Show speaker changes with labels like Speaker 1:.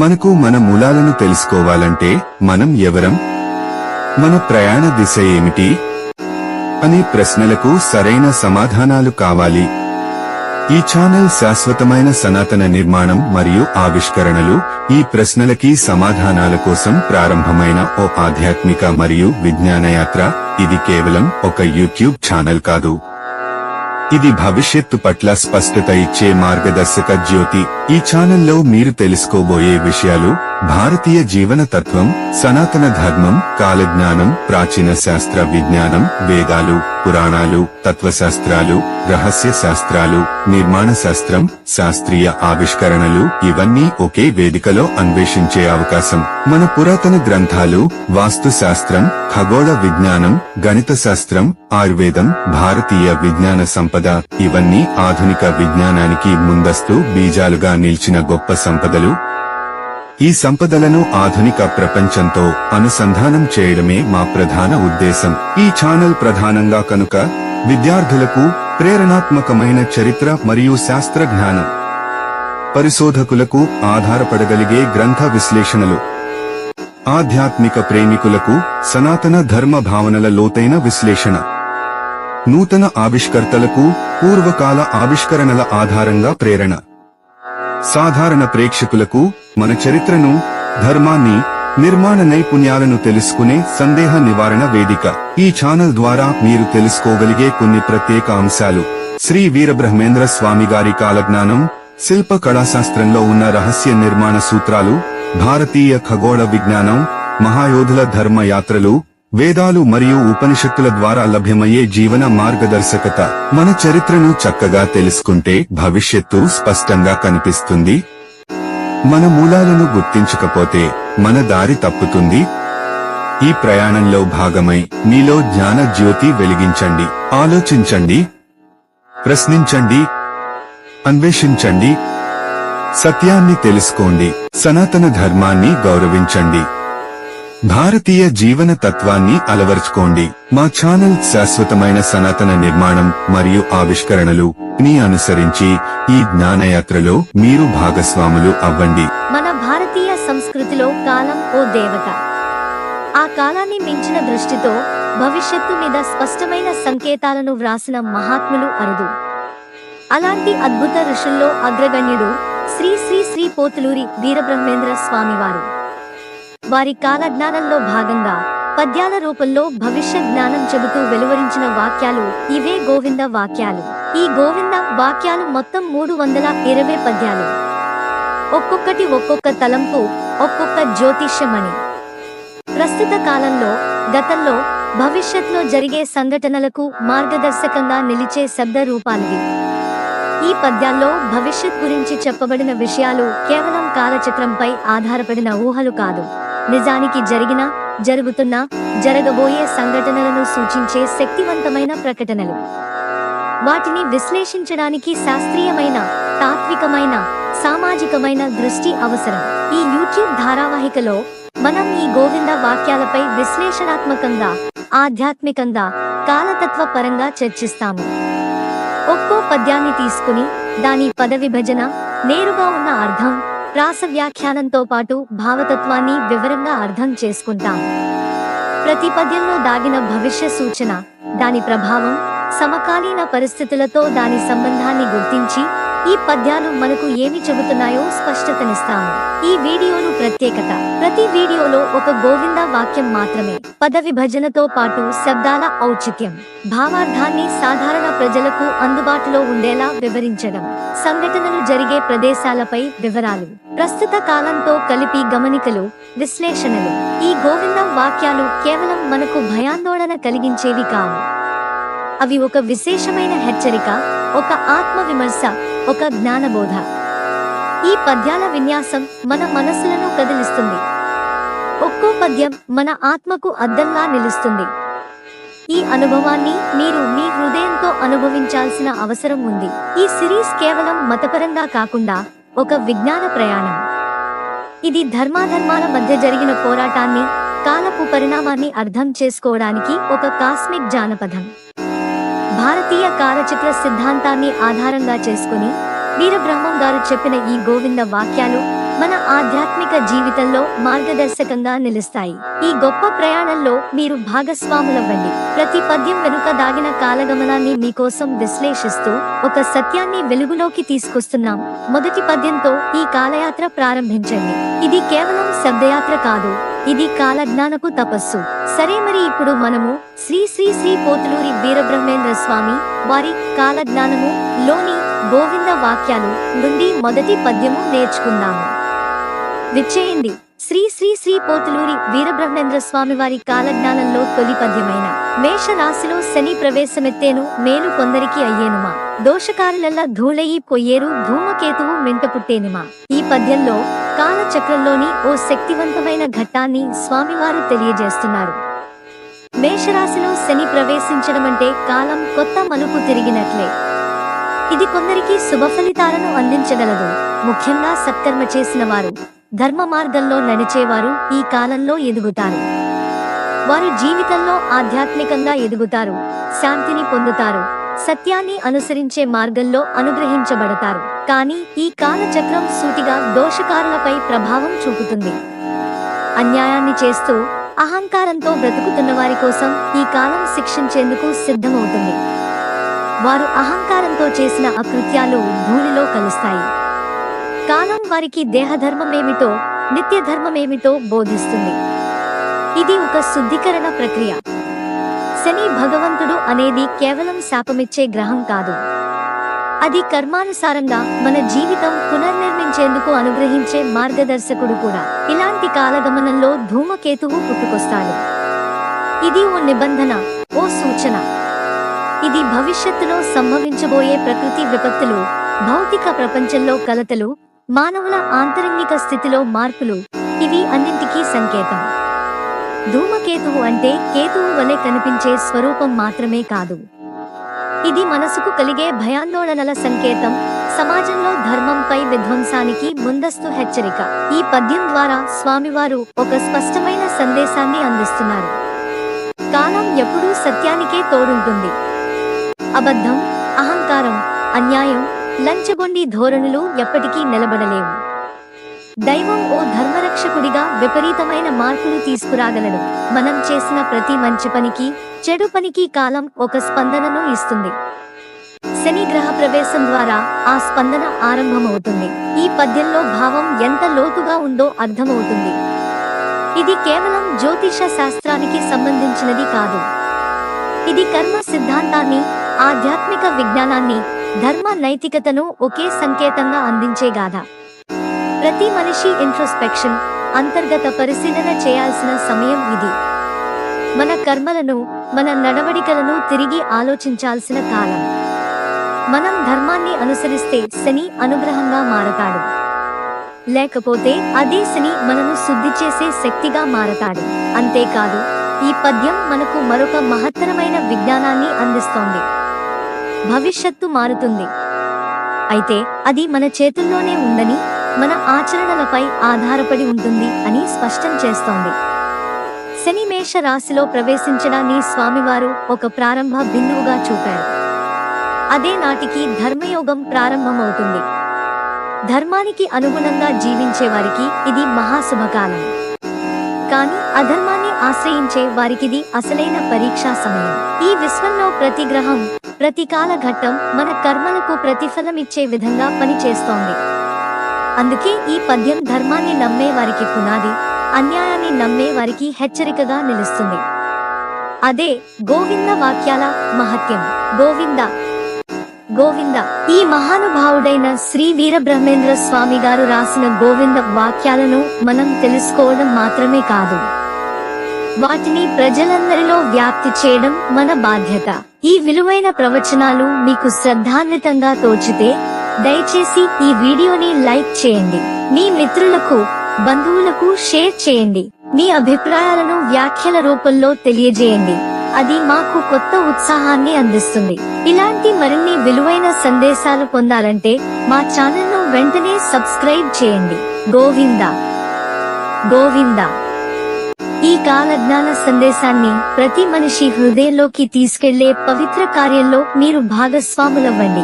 Speaker 1: మనకు మన మూలాలను తెలుసుకోవాలంటే మనం ఎవరం? మన ప్రయాణ దిశ ఏమిటి? అనే ప్రశ్నలకు సరైన సమాధానాలు కావాలి. ఈ ఛానల్ శాశ్వతమైన సనాతన నిర్మాణం మరియు ఆవిష్కరణలు ఈ ప్రశ్నలకి సమాధానాల కోసం ప్రారంభమైన ఓ ఆధ్యాత్మిక మరియు విజ్ఞాన యాత్ర ఇది కేవలం ఒక యూట్యూబ్ ఛానల్ కాదు. ఇది భవిష్యత్తు పట్ల స్పష్టత ఇచ్చే మార్గదర్శక జ్యోతి. ఈ ఛానల్లో మీరు తెలుసుకోబోయే విషయాలు భారతీయ జీవన తత్వం సనాతన ధర్మం కాలజ్ఞానం ప్రాచీన శాస్త్ర విజ్ఞానం వేదాలు పురాణాలు తత్వశాస్త్రాలు రహస్య శాస్త్రాలు నిర్మాణ శాస్త్రం శాస్త్రీయ ఆవిష్కరణలు ఇవన్నీ ఒకే వేదికలో అన్వేషించే అవకాశం. మన పురాతన గ్రంథాలు వాస్తు శాస్త్రం ఖగోళ విజ్ఞానం గణిత శాస్త్రం ఆయుర్వేదం భారతీయ విజ్ఞాన సంపద ఇవన్నీ ఆధునిక విజ్ఞానానికి ముందస్తు బీజాలుగా నిలిచిన గొప్ప సంపదలు. ఈ సంపదలను ఆధునిక ప్రపంచంతో అనుసంధానం చేయడమే మా ప్రధాన ఉద్దేశం. ఈ ఛానల్ ప్రధానంగా కనుక విద్యార్థులకు ప్రేరణాత్మకమైన చరిత్ర మరియు శాస్త్ర జ్ఞానం పరిశోధకులకు ఆధారపడగలిగే గ్రంథ విశ్లేషణలు ఆధ్యాత్మిక ప్రేమికులకు సనాతన ధర్మ భావనల లోతైన విశ్లేషణ నూతన ఆవిష్కర్తలకు పూర్వకాల ఆవిష్కరణల ఆధారంగా ప్రేరణ. సాధారణ ప్రేక్షకులకు మన చరిత్రను ధర్మాన్ని నిర్మాణ నైపుణ్యాలను తెలుసుకునే సందేహ నివారణ వేదిక. ఈ ఛానల్ ద్వారా మీరు తెలుసుకోగలిగే కొన్ని ప్రత్యేక అంశాలు. శ్రీ వీరబ్రహ్మేంద్ర స్వామి గారి కాలజ్ఞానం శిల్ప కళాశాస్త్రంలో ఉన్న రహస్య నిర్మాణ సూత్రాలు భారతీయ ఖగోళ విజ్ఞానం మహాయోధుల ధర్మ యాత్రలు వేదాలు మరియు ఉపనిషత్తుల ద్వారా లభ్యమయ్యే జీవన మార్గదర్శకత. మన చరిత్రను చక్కగా తెలుసుకుంటే భవిష్యత్తు స్పష్టంగా కనిపిస్తుంది. మన మూలాలను గుర్తించకపోతే మన దారి తప్పుతుంది. ఈ ప్రయాణంలో భాగమై మీలో జ్ఞాన జ్యోతి వెలిగించండి. ఆలోచించండి. ప్రశ్నించండి. అన్వేషించండి. సత్యాన్ని తెలుసుకోండి. సనాతన ధర్మాన్ని గౌరవించండి. భారతీయ జీవన తత్వాన్ని అలవర్చుకోండి. మా ఛానల్ శాశ్వతమైన సనాతన నిర్మాణం మరియు ఆవిష్కరణలు ని అనుసరించి ఈ జ్ఞానయాత్రలో మీరు భాగస్వాములు అవ్వండి.
Speaker 2: మన భారతీయ సంస్కృతిలో కాలం ఓ దేవత. ఆ కాలాన్ని మించిన దృష్టితో భవిష్యత్తు మీద స్పష్టమైన సంకేతాలను వ్రాసిన మహాత్ములు అరుదు. అలాంటి అద్భుత ఋషుల్లో అగ్రగణ్యుడు శ్రీ శ్రీ శ్రీ పోతులూరి వీరబ్రహ్మేంద్ర స్వామివారు. వారి కాలజ్ఞానంలో భాగంగా పద్యాల రూపంలో భవిష్య జ్ఞానం చెబుతూ వెలువరించిన వాక్యాలు ఇవే గోవింద వాక్యాలు. ఈ గోవింద వాక్యాలు మొత్తం మూడు వందల ఇరవై పద్యాలు. ఒక్కొక్కటి ఒక్కొక్క తలంపు ఒక్కొక్క జ్యోతిష్యమణి. ప్రస్తుత కాలంలో గతంలో భవిష్యత్లో జరిగే సంఘటనలకు మార్గదర్శకంగా నిలిచే శబ్ద రూపాలివి. ఈ పద్యాల్లో భవిష్యత్ గురించి చెప్పబడిన విషయాలు కేవలం కాలచక్రంపై ఆధారపడిన ఊహలు కాదు. నిజానికి జరిగిన జరుగుతున్న జరగబోయే సంఘటనలను సూచించే శక్తివంతమైన ప్రకటనలు. వాటిని విశ్లేషించడానికి శాస్త్రీయమైన తాత్వికమైన సామాజికమైన దృష్టి అవసరం. ఈ యూట్యూబ్ ధారావాహికలో మనం ఈ గోవింద వాక్యాలపై విశ్లేషణాత్మకంగా ఆధ్యాత్మికంగా కాలతత్వ పరంగా చర్చిస్తాము. ఒక్కో పద్యాన్ని తీసుకుని దాని పద విభజన నేరుగా ఉన్న అర్థం రాస వ్యాఖ్యానంతో పాటు భావతత్వాన్ని వివరంగా అర్థం చేసుకుంటాం. ప్రతి పద్యంలో దాగిన భవిష్య సూచన దాని ప్రభావం సమకాలీన పరిస్థితులతో దాని సంబంధాన్ని గుర్తించి ఈ పద్యాలు మనకు ఏమి చెబుతున్నాయో స్పష్టతనిస్తాము. ఈ వీడియోను ప్రత్యేకత. ప్రతి వీడియోలో ఒక గోవింద వాక్యం మాత్రమే. పద విభజనతో పాటు శబ్దాల ఔచిత్యం. భావార్థాన్ని సాధారణ ప్రజలకు అందుబాటులో ఉండేలా వివరించడం. సంఘటనలు జరిగే ప్రదేశాలపై వివరాలు. ప్రస్తుత కాలంతో కలిపి గమనికలు విశ్లేషణలు. ఈ గోవింద వాక్యాలు కేవలం మనకు భయాందోళన కలిగించేవి కావు. అవి ఒక విశేషమైన హెచ్చరిక ఒక ఆత్మ విమర్శ ఒక జ్ఞానబోధ. ఈ పద్యాల విన్యాసం మన మనస్సులను కదిలిస్తుంది. ఒక్కో పద్యం మన ఆత్మకు అద్దంలా నిలుస్తుంది. ఈ అనుభవాన్ని మీరు మీ హృదయంతో అనుభవించాల్సిన అవసరం ఉంది. ఈ సిరీస్ కేవలం మతపరంగా కాకుండా ఒక విజ్ఞాన ప్రయాణం. ఇది ధర్మాధర్మాల మధ్య జరిగిన పోరాటాన్ని కాలపు పరిణామాన్ని అర్థం చేసుకోవడానికి ఒక కాస్మిక్ జానపదం. భారతీయ కాలచక్ర సిద్ధాంతాన్ని ఆధారంగా చేసుకుని వీరబ్రహ్మం గారు చెప్పిన ఈ గోవింద వాక్యాలు మన ఆధ్యాత్మిక జీవితంలో మార్గదర్శకంగా నిలుస్తాయి. ఈ గొప్ప ప్రయాణంలో మీరు భాగస్వాములవ్వండి. ప్రతి పద్యం వెనుక దాగిన కాలగమనాన్ని మీకోసం విశ్లేషిస్తూ ఒక సత్యాన్ని వెలుగులోకి తీసుకొస్తున్నాం. మొదటి పద్యంతో ఈ కాలయాత్ర ప్రారంభించండి. ఇది కేవలం శబ్దయాత్ర కాదు. ఇది కాలజ్ఞానపు తపస్సు. సరే మరి ఇప్పుడు మనము శ్రీ శ్రీ శ్రీ పోతులూరి వీరబ్రహ్మేంద్ర స్వామి వారి కాలజ్ఞానము లోని గోవింద వాక్యాలు నుండి మొదటి పద్యము నేర్చుకుందాము. విచ్చేయండి. శ్రీ శ్రీ శ్రీ పోతులూరి వీరబ్రహ్మేంద్ర స్వామి వారి కాలజ్ఞానంలో తొలి పద్యమైన మేష రాశిలో శని ప్రవేశమెత్తేను మేలు కొందరికి అయ్యేనుమా? దోషకారులల్ల ధూళయి పొయ్యేరు ధూమకేతువు మెంట పుట్టేనిమా. ఈ పద్యంలో కాలచక్రంలోని ఓ శక్తివంతమైన ఘట్టాన్ని స్వామివారు తెలియజేస్తున్నారు. మేషరాశిలో శని ప్రవేశించడం అంటే కాలం కొత్త మలుపు తిరిగినట్లే. ఇది కొందరికి శుభ ఫలితాలను అందించగలదు. ముఖ్యంగా సత్కర్మ చేసిన వారు ధర్మ మార్గంలో నడిచేవారు ఈ కాలంలో ఎదుగుతారు. వారు జీవితంలో ఆధ్యాత్మికంగా ఎదుగుతారు శాంతిని పొందుతారు. సత్యాన్ని అనుసరించే మార్గంలో అనుగ్రహించబడతారు. కానీ ఈ కాలచక్రం సూటిగా దోషకారులపై ప్రభావం చూపుతుంది. అన్యాయాన్ని చేస్తూ అహంకారంతో బ్రతుకుతున్న వారి కోసం ఈ కాలం శిక్షించేందుకు సిద్ధమవుతుంది. వారు అహంకారంతో చేసిన అకృత్యాలు ధూళిలో కలుస్తాయి. కాలం వారికి దేహధర్మమేమిటో నిత్యధర్మమేమిటో బోధిస్తుంది. ఇది ఒక శుద్ధీకరణ ప్రక్రియ. శని భగవంతుడు అనేది కేవలం శాపమిచ్చే గ్రహం కాదు. అది కర్మానుసారంగా మన జీవితం పునర్నిర్మించేందుకు అనుగ్రహించే మార్గదర్శకుడు కూడా. ఇలాంటి కాలగమనంలో ధూమకేతువు పుట్టుకొస్తాడు. ఇది ఓ నిబంధన ఓ సూచన. ఇది భవిష్యత్తులో సంభవించబోయే ప్రకృతి విపత్తులు భౌతిక ప్రపంచంలో కలతలు మానవుల ఆంతరంగిక స్థితిలో మార్పులు ఇవి అన్నింటికీ సంకేతం. ధూమకేతువు అంటే కేతువు వలె కనిపించే స్వరూపం మాత్రమే కాదు. ఇది మనసుకు కలిగే భయాందోళనల సంకేతం సమాజంలో ధర్మంపై విధ్వంసానికి ముందస్తు హెచ్చరిక. ఈ పద్యం ద్వారా స్వామివారు ఒక స్పష్టమైన సందేశాన్ని అందిస్తున్నారు. కాలం ఎప్పుడూ సత్యానికే తోడుంటుంది. అబద్ధం అహంకారం అన్యాయం లంచగొండి ధోరణులు ఎప్పటికీ నిలబడలేవు. దైవం ఓ ధర్మరక్షకుడిగా విపరీతమైన మార్పులు తీసుకురాగలడు. మనం చేసిన ప్రతి మంచి పనికి చెడు పనికి కాలం ఒక స్పందనను ఇస్తుంది. శని గ్రహ ప్రవేశం ద్వారా ఆ స్పందన ఆరంభమవుతుంది. ఈ పద్యంలో భావం ఎంత లోతుగా ఉందో అర్థమవుతుంది. ఇది కేవలం జ్యోతిష శాస్త్రానికి సంబంధించినది కాదు. ఇది కర్మ సిద్ధాంతాన్ని ఆధ్యాత్మిక విజ్ఞానాన్ని ధర్మ నైతికతను ఒకే సంకేతంగా అందించే గాథ. ప్రతి మనిషి ఇంట్రోస్పెక్షన్ అంతర్గత పరిశీలన చేయాల్సిన సమయం ఇది. మన కర్మలను మన నడవడికలను తిరిగి ఆలోచించాల్సిన కాలం. మనం ధర్మాన్ని అనుసరిస్తే శని అనుగ్రహంగా మారతాడు. లేకపోతే అదే శని మనను శుద్ధి చేసే శక్తిగా మారతాడు. అంతేకాదు ఈ పద్యం మనకు మరొక మహత్తరమైన విజ్ఞానాన్ని అందిస్తోంది. భవిష్యత్తు మారుతుంది. అయితే అది మన చేతుల్లోనే ఉందని మన ఆచరణలపై ఆధారపడి ఉంటుంది అని స్పష్టం చేస్తోంది. శని మేష రాశిలో ప్రవేశించడాన్ని స్వామివారు ఒక ప్రారంభ బిందువుగా చూపారు. అదే నాటికి ధర్మయోగం ప్రారంభమవుతుంది. ధర్మానికి అనుగుణంగా జీవించే వారికి ఇది మహాశుభకాలం. కానీ అధర్మాన్ని ఆశ్రయించే వారికిది అసలైన పరీక్షా సమయం. ఈ విశ్వంలో ప్రతి గ్రహం ప్రతి కాల ఘట్టం మన కర్మలకు ప్రతిఫలమిచ్చే విధంగా పనిచేస్తోంది. అందుకే ఈ పద్యం ధర్మాన్ని నమ్మే వారికి పునాది అన్యాయాన్ని నమ్మే వారికి హెచ్చరికగా నిలుస్తుంది. అదే గోవింద వాక్యాల మహత్యం. గోవింద గోవింద. ఈ మహానుభావుడైన శ్రీ వీరబ్రహ్మేంద్ర స్వామి గారు రాసిన గోవింద వాక్యాలను మనం తెలుసుకోవడం మాత్రమే కాదు. వాటిని ప్రజలందరిలో వ్యాప్తి చేయడం మన బాధ్యత. ఈ విలువైన ప్రవచనాలు మీకు శ్రద్ధాన్వితంగా తోచితే దయచేసి ఈ వీడియోని లైక్ చేయండి. మీ మిత్రులకు బంధువులకు షేర్ చేయండి. మీ అభిప్రాయాలను వ్యాఖ్యల రూపంలో తెలియజేయండి. అది మాకు కొత్త ఉత్సాహాన్ని అందిస్తుంది. ఇలాంటి మరిన్ని విలువైన సందేశాలు పొందాలంటే మా ఛానల్ను వెంటనే సబ్స్క్రైబ్ చేయండి. గోవింద. గోవింద. ఈ కాలజ్ఞాన సందేశాన్ని ప్రతి మనిషి హృదయంలోకి తీసుకెళ్ళే పవిత్ర కార్యంలో మీరు భాగస్వాములవ్వండి.